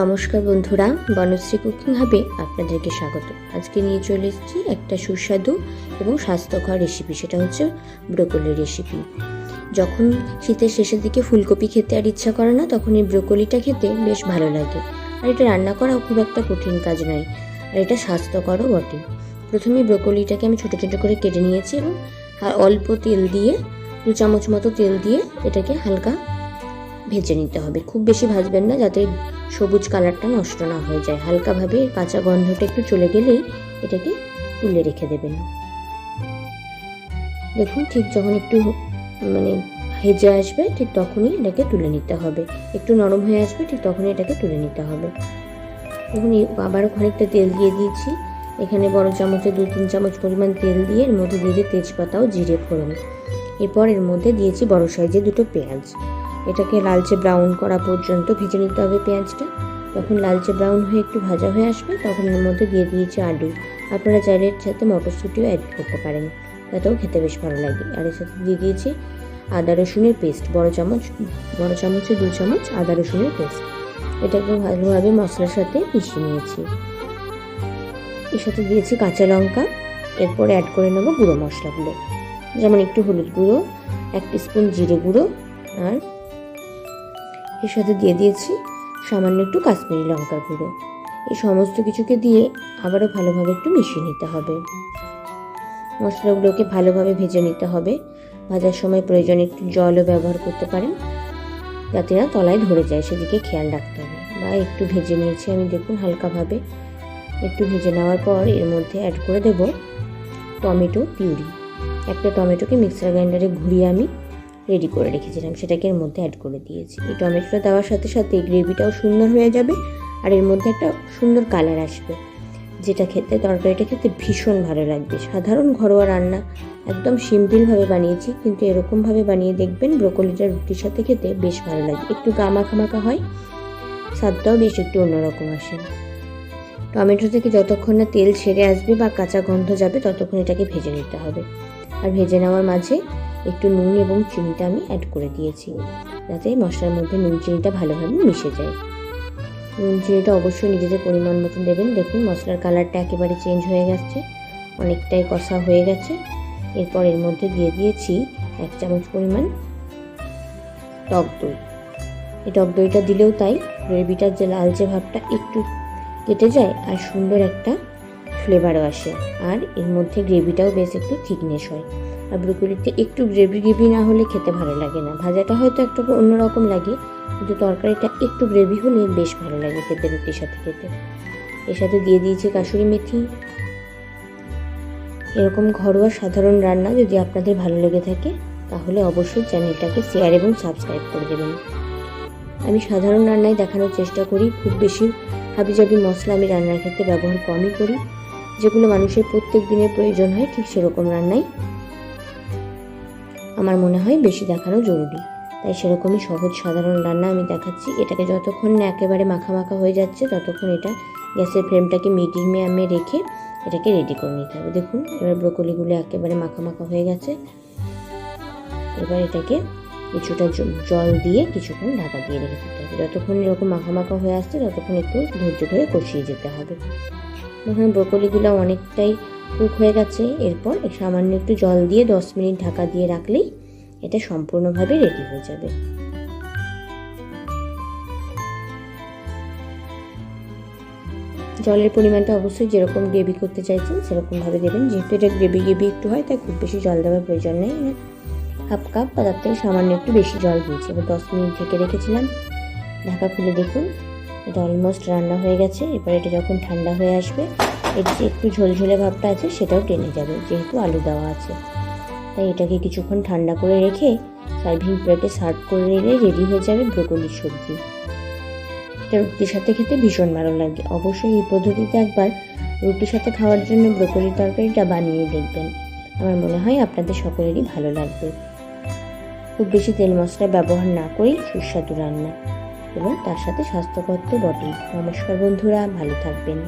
নমস্কার বন্ধুরা, বনশ্রী কুকিং হাবে আপনাদেরকে স্বাগত। আজকে নিয়ে চলে এসেছি একটা সুস্বাদু এবং স্বাস্থ্যকর রেসিপি সেটা হচ্ছে ব্রোকলি রেসিপি যখন শীতের শেষের দিকে ফুলকপি খেতে আর ইচ্ছা করে না, তখন এই ব্রোকলিটা খেতে বেশ ভালো লাগে। আর এটা রান্না করাও খুব একটা কঠিন কাজ নয়, আর এটা স্বাস্থ্যকরও বটে। প্রথমে ব্রোকলিটাকে আমি ছোটো ছোটো করে কেটে নিয়েছি এবং অল্প তেল দিয়ে, দু চামচ মতো তেল দিয়ে এটাকে হালকা ভেজে নিতে হবে। খুব বেশি ভাজবেন না যাতে সবুজ কালারটা নষ্ট না হয়ে যায়। হালকাভাবে কাঁচা গন্ধটা একটু চলে গেলেই এটাকে তুলে রেখে দেবেন। দেখুন, ঠিক যখন একটু মানে হেজে আসবে, ঠিক তখনই এটাকে তুলে নিতে হবে। একটু নরম হয়ে আসবে, ঠিক তখনই এটাকে তুলে নিতে হবে। দেখুন আবারও খানিকটা তেল দিয়ে দিয়েছি। এখানে বড় চামচে দু তিন চামচ পরিমাণ তেল দিয়ে এর মধ্যে দিয়েছি তেজপাতা ও জিরে ফোড়ন। এরপর এর মধ্যে দিয়েছি বড় সাইজে দুটো পেঁয়াজ। এটাকে লালচে ব্রাউন করা পর্যন্ত ভেজে নিতে হবে পেঁয়াজটা। যখন লালচে ব্রাউন হয়ে একটু ভাজা হয়ে আসবে, তখন এর মধ্যে দিয়ে দিয়েছি আলু। আপনারা চাইলে এর সাথে মটরশুঁটিও অ্যাড করতে পারেন। তাতেও খেতে বেশ ভালো লাগে। আর এর সাথে দিয়ে দিয়েছি আদা রসুনের পেস্ট, বড় চামচ, বড় চামচে দু চামচ আদা রসুনের পেস্ট। এটাকে ভালোভাবে মশলার সাথে মিশিয়ে নিয়েছি। এর সাথে দিয়েছি কাঁচা লঙ্কা। এরপরে অ্যাড করে নেব গুঁড়ো মশলাগুলো। যেমন একটু হলুদ গুঁড়ো, এক স্পুন জিরে গুঁড়ো আর এর সাথে দিয়ে দিয়েছি সামান্য একটু কাশ্মীরি লঙ্কার গুঁড়ো। এই সমস্ত কিছুকে দিয়ে আবারও ভালোভাবে একটু মিশিয়ে নিতে হবে। মশলাগুলোকে ভালোভাবে ভেজে নিতে হবে। ভাজার সময় প্রয়োজনে একটু জলও ব্যবহার করতে পারেন। যাতে না তলায় ধরে যায়, সেদিকে খেয়াল রাখতে হবে। বা একটু ভেজে নিয়েছি আমি, দেখুন হালকাভাবে। একটু ভেজে নেওয়ার পর এর মধ্যে অ্যাড করে দেব টমেটো পিউরি। একটা টমেটোকে মিক্সার গ্রাইন্ডারে ঘুরিয়ে আমি রেডি করে রেখেছিলাম। সেটাকে এর মধ্যে অ্যাড করে দিয়েছি। এই টমেটোটা দেওয়ার সাথে সাথে গ্রেভিটাও সুন্দর হয়ে যাবে আর এর মধ্যে একটা সুন্দর কালার আসবে, যেটা খেতে, তরকারিটা খেতে ভীষণ ভালো লাগবে। সাধারণ ঘরোয়া রান্না, একদম সিম্পলভাবে বানিয়েছি, কিন্তু এরকমভাবে বানিয়ে দেখবেন ব্রোকলিটা রুটির সাথে খেতে বেশ ভালো লাগে। একটু গা মাখা মাখা হয়, স্বাদটাও বেশ একটু অন্যরকম আসে। টমেটো থেকে যতক্ষণ না তেল ছেড়ে আসবে বা কাঁচা গন্ধ যাবে, ততক্ষণ এটাকে ভেজে নিতে হবে। আর ভেজে নেওয়ার মাঝে একটু নুন এবং চিনিটা আমি অ্যাড করে দিয়েছি, যাতে মশলার মধ্যে নুন চিনিটা ভালোভাবে মিশে যায়। নুন চিনিটা অবশ্যই নিজেদের পরিমাণ মতন দেবেন। দেখুন, মশলার কালারটা একেবারে চেঞ্জ হয়ে গেছে, অনেকটাই কষা হয়ে গেছে। এরপর এর মধ্যে দিয়ে দিয়েছি এক চামচ পরিমাণ টক দই। এই টক দইটা দিলেও তাই গ্রেভিটার যে লালচে ভাবটা একটু কেটে যায় আর সুন্দর একটা ফ্লেভারও আসে। আর এর মধ্যে গ্রেভিটাও বেশ একটু থিকনেস হয়। আর ব্রোকলিতে একটু গ্রেভি গ্রেভি না হলে খেতে ভালো লাগে না। ভাজাটা হয়তো একটু অন্যরকম লাগে, কিন্তু তরকারিটা একটু গ্রেভি হলে বেশ ভালো লাগে খেতে রুটির সাথে খেতে। এর সাথে দিয়ে দিয়েছি কাসুরি মেথি। এরকম ঘরোয়া সাধারণ রান্না যদি আপনাদের ভালো লেগে থাকে, তাহলে অবশ্যই চ্যানেলটাকে শেয়ার এবং সাবস্ক্রাইব করে দেবেন। আমি সাধারণ রান্নায় দেখানোর চেষ্টা করি, খুব বেশি হাবিজাবি মশলা আমি রান্নার ক্ষেত্রে ব্যবহার কমই করি। যেগুলো মানুষের প্রত্যেক দিনের প্রয়োজন হয়, ঠিক সেরকম রান্নাই আমার মনে হয় বেশি দেখানো জরুরি। তাই সেরকমই সহজ, সাধারণ রান্না আমি দেখাচ্ছি। এটাকে যতক্ষণ না একেবারে মাখা মাখা হয়ে যাচ্ছে, ততক্ষণ এটা গ্যাসের ফ্লেমটাকে মিডিয়ামে রেখে এটাকে রেডি করে নিতে হবে। দেখুন, এবার ব্রোকলিগুলো একেবারে মাখা মাখা হয়ে গেছে। এবার এটাকে কিছুটা জল দিয়ে কিছুক্ষণ ঢাকা দিয়ে রেখে দিতে হবে। যতক্ষণ এরকম মাখা মাখা হয়ে আসছে, ততক্ষণ একটু ধৈর্য ধরে কষিয়ে যেতে হবে। যখন ব্রোকলিগুলো অনেকটাই কুক হয়ে গেছে। এরপর সামান্য একটু জল দিয়ে দশ মিনিট ঢাকা দিয়ে রাখলেই এটা সম্পূর্ণভাবে রেডি হয়ে যাবে। জলের পরিমাণটা অবশ্যই যেরকম গ্রেভি করতে চাইছেন, সেরকমভাবে দেবেন। যেহেতু এটা গ্রেভি গ্রেভি একটু হয়, তাই খুব বেশি জল দেওয়ার প্রয়োজন নেই। হাফ কাপ বা তার থেকে সামান্য একটু বেশি জল দিয়েছি। এবার দশ মিনিট ঢেকে রেখেছিলাম। ঢাকা খুলে দেখুন। এটা অলমোস্ট রান্না হয়ে গেছে। এবার এটা যখন ঠান্ডা হয়ে আসবে, এর যে একটু ঝোলঝোলে ভাবটা আছে, সেটাও টেনে যাবে, যেহেতু আলু দেওয়া আছে। তাই এটাকে কিছুক্ষণ ঠান্ডা করে রেখে সার্ভিং প্লেটে সার্ভ করে নিলে রেডি হয়ে যাবে ব্রোকলির সবজি। এটা রুটির সাথে খেতে ভীষণ ভালো লাগে। অবশ্যই এই পদ্ধতিতে একবার রুটির সাথে খাওয়ার জন্য ব্রোকলির তরকারিটা বানিয়ে দেখবেন। আমার মনে হয় আপনাদের সকলেরই ভালো লাগবে। খুব বেশি তেল মশলা ব্যবহার না করেই সুস্বাদু রান্না। এবং তার সাথে স্বাস্থ্যকর তো বটেই নমস্কার বন্ধুরা ভালো থাকবেন।